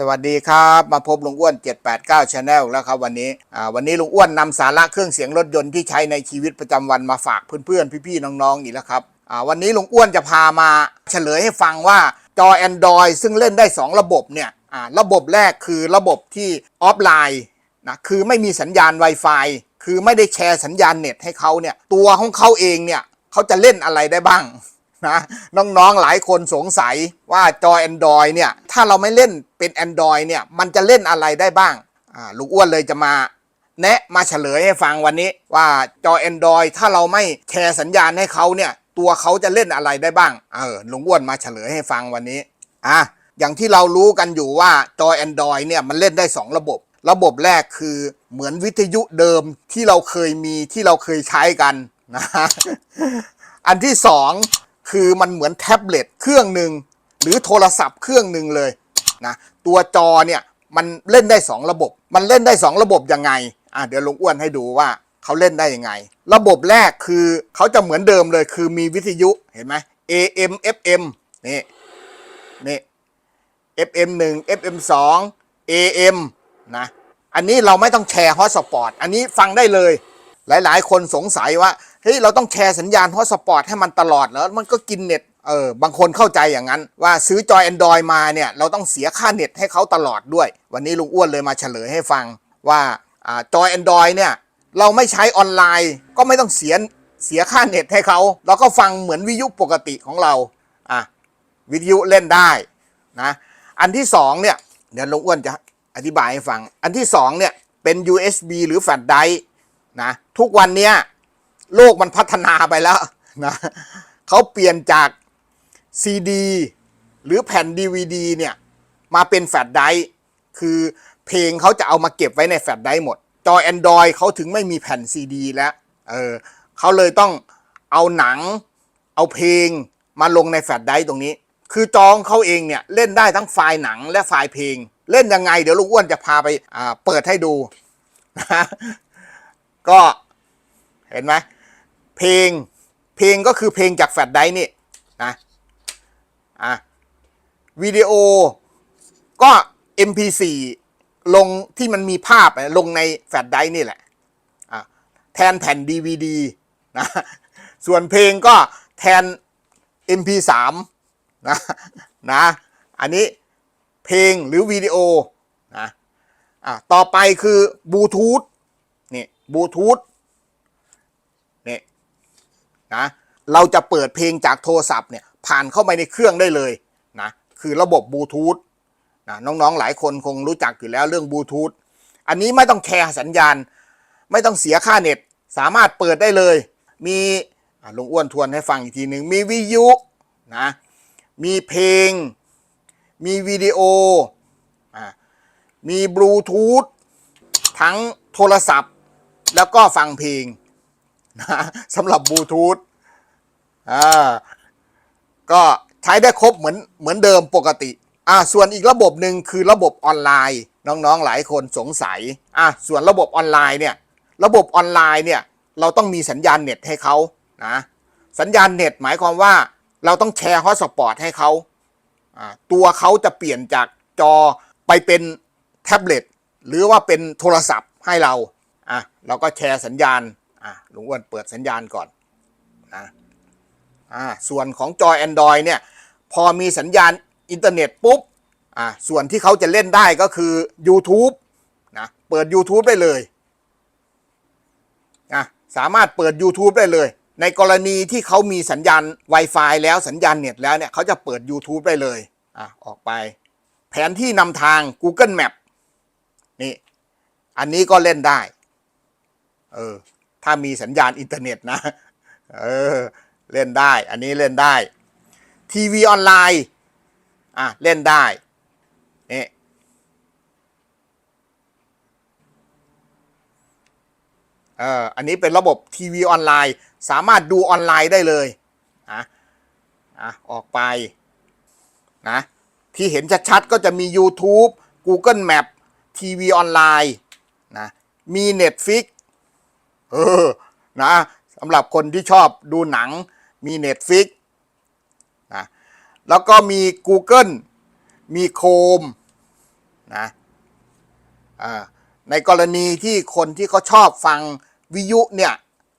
สวัสดีครับ มาพบลุงอ้วน 789 Channel แล้วครับวันนี้วันนี้ลุงอ้วนนำสาระเครื่องเสียงรถยนต์ที่ใช้ในชีวิตประจำวันมาฝากเพื่อนๆ พี่ๆ น้องๆอีกแล้วครับวันนี้ลุงอ้วนจะพามาเฉลยให้ฟังว่าจอ Android ซึ่งเล่นได้ 2 ระบบเนี่ยระบบแรกคือระบบที่ออฟไลน์นะคือไม่มีสัญญาณ Wi-Fi คือไม่ได้แชร์สัญญาณเน็ตให้เขาเนี่ยตัวของเขาเองเนี่ยเขาจะเล่นอะไรได้บ้าง นะน้องๆหลายคนสงสัยว่าจอ Android เนี่ย ถ้าเราไม่เล่นเป็น Android เนี่ย มันจะเล่นอะไรได้บ้างอ่าลุงอ้วนเลยจะมาแนะมาเฉลยให้ฟังวันนี้ว่าจอ Android ถ้าเราไม่แชร์สัญญาณให้เขาเนี่ย ตัวเขาจะเล่นอะไรได้บ้างเออลุงอ้วนมาเฉลยให้ฟังวันนี้อะอย่างที่เรารู้กันอยู่ว่าจอ Android เนี่ยมันเล่นได้ 2 ระบบ ระบบแรกคือเหมือนวิทยุเดิมที่เราเคยมีที่เราเคยใช้กันนะอันที่สอง คือมันเหมือนแท็บเล็ตเครื่องหนึ่งหรือโทรศัพท์เครื่องหนึ่งเลยนะตัวจอเนี่ยมันเล่นได้ 2 ระบบ มันเล่นได้ 2 ระบบยังไงอะเดี๋ยวลุงอ้วนให้ดูว่าเขาเล่นได้ยังไง ระบบแรกคือเขาจะเหมือนเดิมเลยคือมีวิทยุเห็นไหม AM FM นี่นี่ FM 1 FM 2 AM นะอันนี้เราไม่ต้องแชร์ฮอตสปอตอันนี้ฟังได้เลย หลายๆ คนสงสัยว่าเฮ้ยเราต้องแชร์สัญญาณฮอตสปอตให้มันตลอดแล้วมันก็กินเน็ตเออบางคนเข้าใจอย่างนั้น ว่าซื้อจอย Android มาเนี่ยเราต้องเสียค่าเน็ตให้เขาตลอดด้วย วันนี้ลุงอ้วนเลยมาเฉลยให้ฟังว่าจอย Android เนี่ยเราไม่ใช้ออนไลน์ก็ไม่ต้องเสียเสียค่าเน็ตให้เขาเราก็ฟังเหมือนวิทยุปกติของเราอะวิทยุเล่นได้นะอันที่สองเนี่ยเดี๋ยวลุงอ้วนจะอธิบายให้ฟัง อันที่สองเนี่ยเป็น USB หรือแฟลชไดร์ นะทุกวันเนี้ยโลกมันพัฒนาไปแล้วนะเขาเปลี่ยนจาก CD หรือแผ่น DVD เนี่ย มาเป็นแฟลชไดร์คือเพลงเขาจะเอามาเก็บไว้ในแฟลชไดร์หมด จอ Android เขาถึงไม่มีแผ่น CD แล้วเออเขาเลยต้องเอาหนัง เอาเพลงมาลงในแฟลชไดร์ตรงนี้ คือจองเขาเองเนี่ย เล่นได้ทั้งไฟล์หนังและไฟล์เพลง เล่นยังไง เดี๋ยวลูกอ้วนจะพาไปเปิดให้ดูนะ ก็เห็นไหมเพลงเพลงก็คือเพลงจากแฟลชไดร์นี่นะอะวิดีโอก็ MP4 ลงที่มันมีภาพลงในแฟลชไดร์นี่แหละอะแทนแผ่น DVD นะส่วนเพลงก็แทน MP3 นะนะอันนี้เพลงหรือวิดีโอนะอะต่อไปคือบลูทูธ บลูทูธเนี่ยนะเราจะเปิดเพลงจากโทรศัพท์เนี่ยผ่านเข้าไปในเครื่องได้เลยนะคือระบบบลูทูธนะน้องๆหลายคนคงรู้จักอยู่แล้วเรื่องบลูทูธอันนี้ไม่ต้องแชร์สัญญาณ ไม่ต้องเสียค่าเน็ต สามารถเปิดได้เลย มีลุงอ้วนทวนให้ฟังอีกทีหนึ่งมีวิทยุนะมีเพลง มีวิดีโออมีบลูทูธทั้งโทรศัพท์ แล้วก็ฟังเพลงนะสำหรับบลูทูธอ่าก็ใช้ได้ครบเหมือนเหมือนเดิมปกติอ่าส่วนอีกระบบหนึ่งคือระบบออนไลน์ น้องๆหลายคนสงสัยอะส่วนระบบออนไลน์เนี่ยระบบออนไลน์เนี่ยเราต้องมีสัญญาณเน็ตให้เขานะสัญญาณเน็ตหมายความว่าเราต้องแชร์ฮอตสปอตให้เขาตัวเขาจะเปลี่ยนจากจอไปเป็นแท็บเล็ตหรือว่าเป็นโทรศัพท์ให้เรา อะเราก็แชร์สัญญาณอะลุงอ้วนเปิดสัญญาณก่อนนะอ่าส่วนของจอ Android เนี่ยพอมีสัญญาณอินเทอร์เน็ตปุ๊บอ่าส่วนที่เขาจะเล่นได้ก็คือ YouTube นะเปิด YouTube ได้เลยนะสามารถเปิด YouTube ได้เลย ในกรณีที่เขามีสัญญาณ Wi-Fi แล้วสัญญาณเน็ตแล้วเนี่ยเขาจะเปิด YouTube ได้เลยอะออกไป แผนที่นำทาง Google Map นี่อันนี้ก็เล่นได้ เออ ถ้ามีสัญญาณอินเทอร์เน็ตนะ เออ เล่นได้ อันนี้เล่นได้ ทีวีออนไลน์ อะ เล่นได้นี่เออ อันนี้เป็นระบบทีวีออนไลน์ สามารถดูออนไลน์ได้เลย อะ อะ ออกไป นะ ที่เห็นชัดๆ ก็จะมี YouTube Google Map ทีวีออนไลน์ นะ มี Netflix เออ นะสำหรับคนที่ชอบดูหนังมี Netflix นะแล้วก็มี Google มี Chrome นะในกรณีที่คนที่เขาชอบฟังวิทยุเนี่ย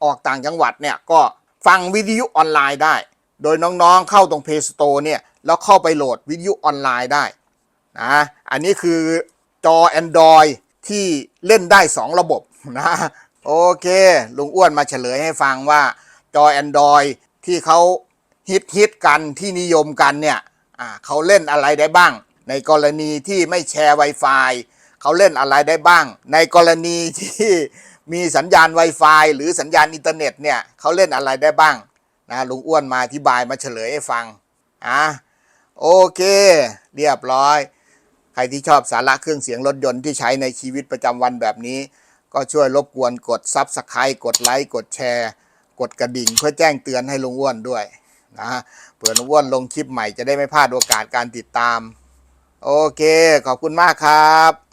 ออกต่างจังหวัดเนี่ย ก็ฟังวิทยุออนไลน์ได้ โดยน้องๆเข้าตรง Play Store เนี่ย แล้วเข้าไปโหลดวิทยุออนไลน์ได้นะอันนี้คือจอ Android ที่เล่นได้ 2 ระบบนะ โอเค ลุงอ้วนมาเฉลยให้ฟังว่าจอ Android ที่เขาฮิตฮิตกันที่นิยมกันเนี่ยเขาเล่นอะไรได้บ้าง ในกรณีที่ไม่แชร์ Wi-Fi เขาเล่นอะไรได้บ้าง ในกรณีที่มีสัญญาณ Wi-Fi หรือสัญญาณอินเทอร์เน็ตเนี่ยเขาเล่นอะไรได้บ้างนะลุงอ้วนมาอธิบายมาเฉลยให้ฟังอะโอเค เรียบร้อย ใครที่ชอบสาระเครื่องเสียงรถยนต์ที่ใช้ในชีวิตประจำวันแบบนี้ ก็ช่วยรบกวนกด Subscribe กดไลค์กดแชร์ กดกระดิ่งเพื่อแจ้งเตือนให้ลุงอ้วนด้วยนะเผื่อลุงอ้วนลงคลิปใหม่จะได้ไม่พลาดโอกาสการติดตาม โอเค ขอบคุณมากครับ